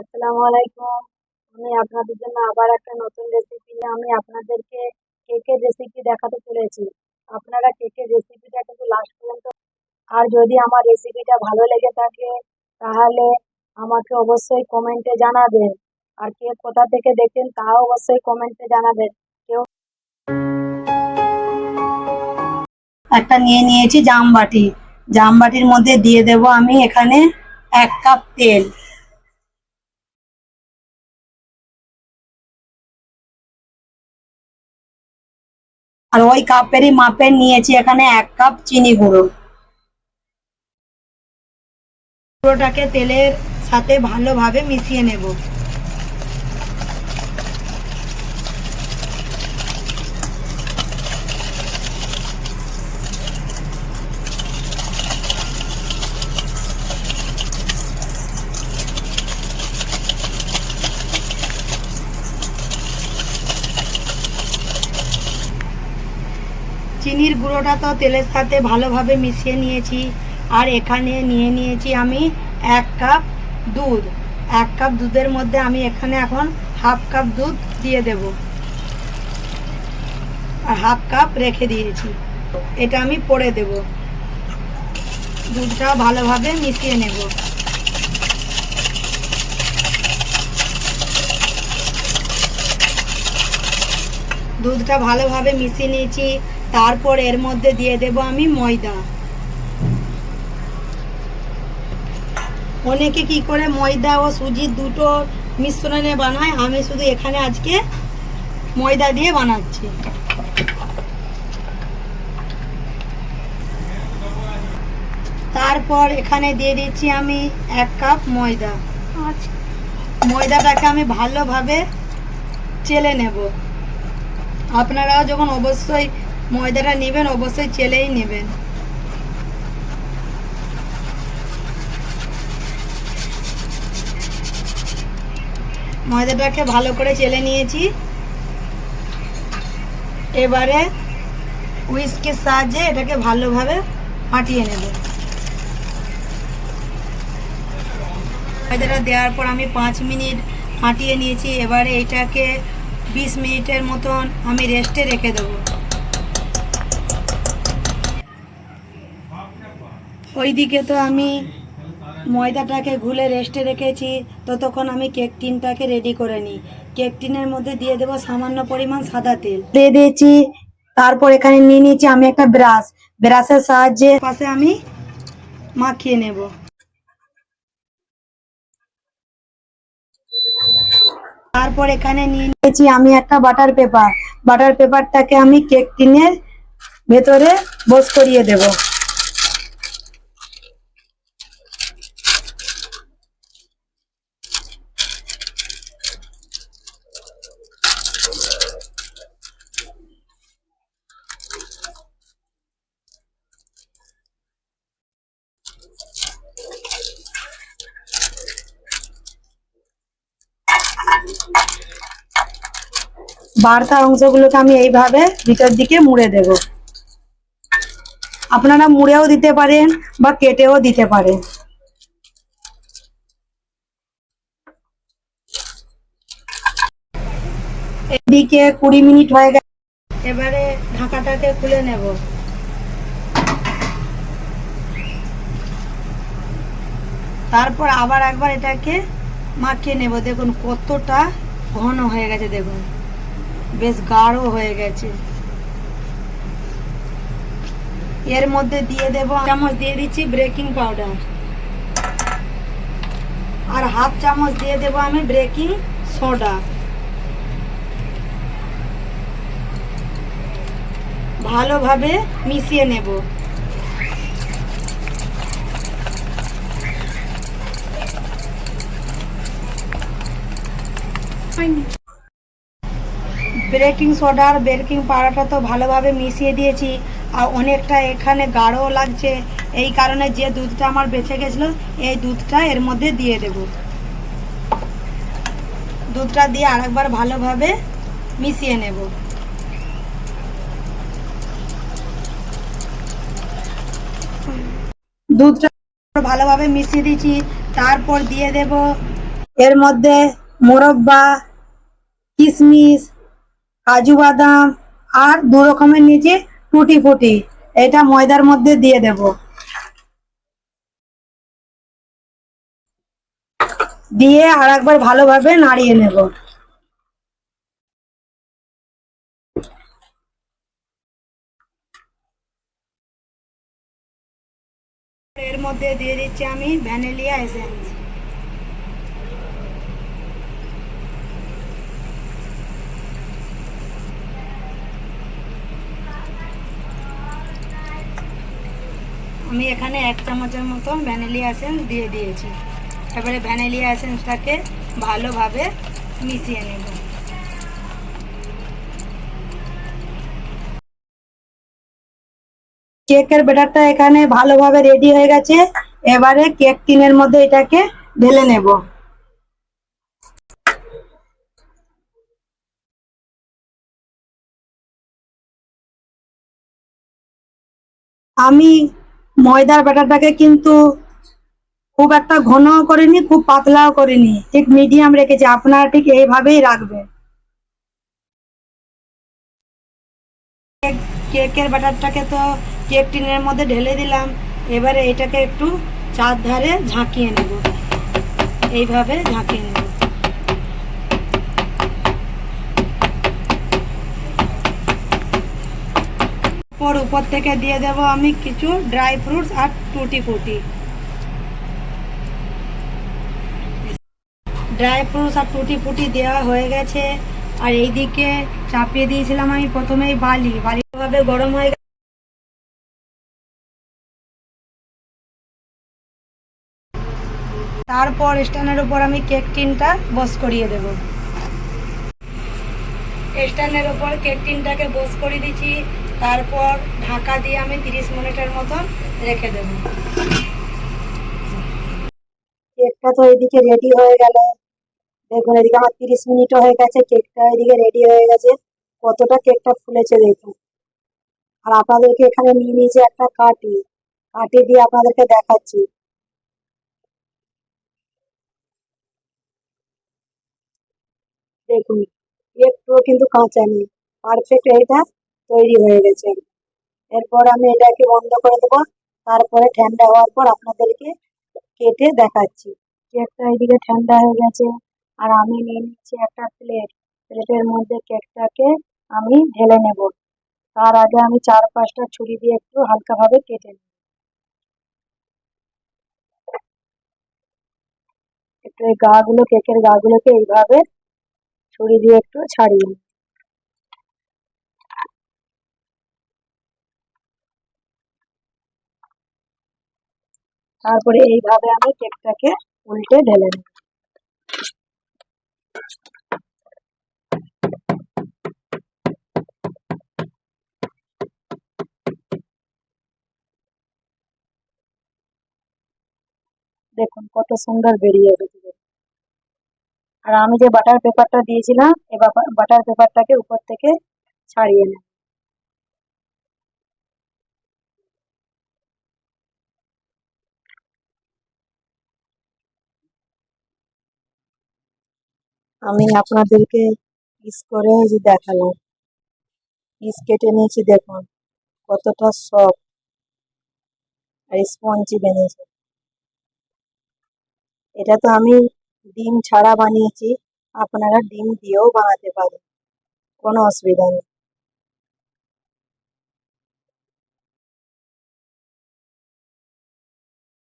আসসালামু আলাইকুম। আমি আপনাদের জন্য আবার একটা নতুন রেসিপি নিয়ে আমি আপনাদেরকে কেকের রেসিপি দেখাতে চলেছি। আপনারা কেকের রেসিপিটা কিন্তু লাস্ট পর্যন্ত আর যদি আমার রেসিপিটা ভালো লেগে থাকে, তাহলে আমাকে অবশ্যই কমেন্টে জানাবেন। আর কে কোথা থেকে দেখেন তাও অবশ্যই কমেন্টে জানাবেন। কেউ একটা নিয়ে নিয়েছি জামবাটি। জামবাটির মধ্যে দিয়ে দেব আমি এখানে এক কাপ তেল। আর ওই কাপেরই মাপের নিয়েছি এখানে এক কাপ চিনি গুঁড়ো। গুঁড়োটাকে তেলের সাথে ভালোভাবে মিশিয়ে নেব। গুঁড়োটা তো তেলের সাথে ভালোভাবে মিশিয়ে নিয়েছি। আর এখানে নিয়ে নিয়েছি আমি এক কাপ দুধ। এক কাপ দুধের মধ্যে আমি এখানে এখন হাফ কাপ দুধ দিয়ে দেব। আর হাফ কাপ রেখে দিয়েছি। এটা আমি পরে দেব। দুধটা ভালোভাবে মিশিয়ে নেব। দুধটা ভালোভাবে মিশিয়ে নিয়েছি। তারপর এর মধ্যে দিয়ে দেব আমি ময়দা। অনেকে কি করে ময়দা ও সুজি দুটো মিশ্রণে বানায় আমি শুধু এখানে আজকে ময়দা দিয়ে বানাচ্ছি। তারপর এখানে দিয়ে দিচ্ছি আমি এক কাপ ময়দা। ময়দাটাকে আমি ভালোভাবে চেলে নেব। আপনারাও যখন অবশ্যই ময়দাটা নেবেন, অবশ্যই চেলেই নেবেন। ময়দাটাকে ভালো করে চেলে নিয়েছি। এবারে উইস্কের সাহায্যে এটাকে ভালোভাবে ফাটিয়ে নেব। ময়দাটা দেওয়ার পর আমি পাঁচ মিনিট ফাটিয়ে নিয়েছি। এবারে এটাকে বিশ মিনিটের মতন আমি রেস্টে রেখে দেবো। ওইদিকে তো আমি ময়দাটাকে ঘুলে রেস্টে রেখেছি, ততক্ষণ আমি কেক টিনটাকে রেডি করে নিই। কেক টিনের মধ্যে দিয়ে দেবো সামান্য পরিমাণ সাদা তেল। দিয়ে দিয়েছি, তারপর এখানে নিয়ে নিয়েছি আমি একটা ব্রাশ। ব্রাশের সাহায্যে পাশে আমি মাখিয়ে নেব। তারপর এখানে নিয়ে নিয়েছি আমি একটা বাটার পেপার বাটার পেপারটাকে আমি কেক টিনের ভেতরে বস করিয়ে দেবো। বার্তা অংশগুলোকে আমি এইভাবে ভিতর দিকে মুড়ে দেব। আপনারা মুড়েও দিতে পারেন বা কেটেও দিতে পারেন। এদিকে কুড়ি মিনিট হয়ে গেছে। এবারে ঢাকাটাকে খুলে নেব। তারপর আবার একবার এটাকে মাখিয়ে নেব। দেখুন কতটা ঘন হয়ে গেছে, দেখুন। বেশ গাঢ় হয়ে গেছে। এর মধ্যে দিয়ে দেব চামচ, দিয়ে দিচ্ছি ব্রেকিং পাউডার আর হাফ চামচ দিয়ে দেব আমি ব্রেকিং সোডা ভালোভাবে মিশিয়ে নেব। বেকিং সোডা আর বেকিং পাউডারটা তো ভালোভাবে মিশিয়ে দিয়েছি, আর অনেকটা এখানে গাঢ় লাগছে। এই কারণে যে দুধটা আমার বেঁচে গেছিল, এই দুধটা এর মধ্যে দিয়ে দেব। দুধটা দিয়ে আরেকবার ভালোভাবে মিশিয়ে নেব। দুধটা ভালোভাবে মিশিয়ে দিয়েছি, তারপর দিয়ে দেব এর মধ্যে মোরব্বা কিশমিশ কাজু বাদাম আর দু রকমের নিচে টুটি ফুটি। এটা ময়দার মধ্যে দিয়ে দেব। দিয়ে আর একবার ভালোভাবে নাড়িয়ে নেব। এর মধ্যে দিয়ে দিচ্ছি আমি ভ্যানিলিয়া এসেন্স। আমি এখানে এক চামচের মতন ভ্যানিলিয়া এসেন্স দিয়ে দিয়েছি। এবারে ভ্যানিলিয়া এসেন্সটাকে ভালোভাবে মিশিয়ে নেব। কেকের ব্যাটারটা এখানে ভালোভাবে রেডি হয়ে গেছে। এবারে কেক টিনের মধ্যে এটাকে ঢেলে নেব। আমি ময়দার ব্যাটারটাকে কিন্তু খুব একটা ঘনও করিনি, খুব পাতলাও করিনি। ঠিক মিডিয়াম রেখেছি, আপনারা ঠিক এইভাবেই রাখবেন। কেক- কেকের ব্যাটারটাকে তো কেক টিনের মধ্যে ঢেলে দিলাম, এবারে এটাকে একটু চার ধারে ঝাঁকিয়ে নেব। এইভাবে ঝাঁকিয়ে নেব। ওর উপর থেকে দিয়ে দেব আমি কিছু ড্রাই ফ্রুটস আর টুটি ফুটি। ড্রাই ফ্রুটস আর টুটি ফুটি দেওয়া হয়ে গেছে। আর এইদিকে চাপিয়ে দিয়েছিলাম আমি প্রথমেই বালি। বালি ভাবে গরম হয়ে গেছে। তারপর স্ট্যান্ডের উপর আমি কেক টিনটা বস করিয়ে দেব। স্ট্যান্ডের উপর কেক টিনটাকে বস করে দিচ্ছি। তারপর ঢাকা দিয়ে আমি তিরিশ মিনিটের মতন রেখে দেব। কেকটা তো এদিকে রেডি হয়ে গেল। দেখুন, এদিকে আমার তিরিশ মিনিটও হয়ে গেছে, কেকটা এদিকে রেডি হয়ে গেছে। কতটা কেকটা ফুলেছে দেখুন। আর আপনাদেরকে এখানে নিয়ে নিয়েছি একটা কাটি কাটি দিয়ে আপনাদেরকে দেখাচ্ছি। দেখুন, একটুও কিন্তু কাঁচা নেই। পারফেক্ট এটা তৈরি হয়ে গেছে। এরপর আমি এটাকে বন্ধ করে দেবো। তারপরে ঠান্ডা হওয়ার পর আপনাদেরকে কেটে দেখাচ্ছি। কেকটা এদিকে ঠান্ডা হয়ে গেছে, আর আমি নিয়ে নিচ্ছি একটা প্লেট প্লেটের মধ্যে কেকটাকে আমি ঢেলে নেব। তার আগে আমি চার পাঁচটা ছুরি দিয়ে একটু হালকাভাবে কেটে নেব। একটু এই গা গুলো, কেকের গা গুলোকে এইভাবে ছুরি দিয়ে একটু ছাড়িয়ে নিই তারপরে এইভাবে আমি কেকটাকে উল্টে ঢেলে নেব। দেখুন কত সুন্দর বেরিয়ে এসেছে। আর আমি যে বাটার পেপারটা দিয়েছিলাম এই বাটার পেপারটাকে উপর থেকে ছাড়িয়ে নেব। আমি আপনাদেরকে পিস করে যে দেখালাম। পিস কেটে নিয়েছি, দেখুন, কতটা সফট আর স্পঞ্জি বেরিয়েছে এটা তো আমি ডিম ছাড়া বানিয়েছি, আপনারা ডিম দিয়েও বানাতে পারেন, কোনো অসুবিধা নেই।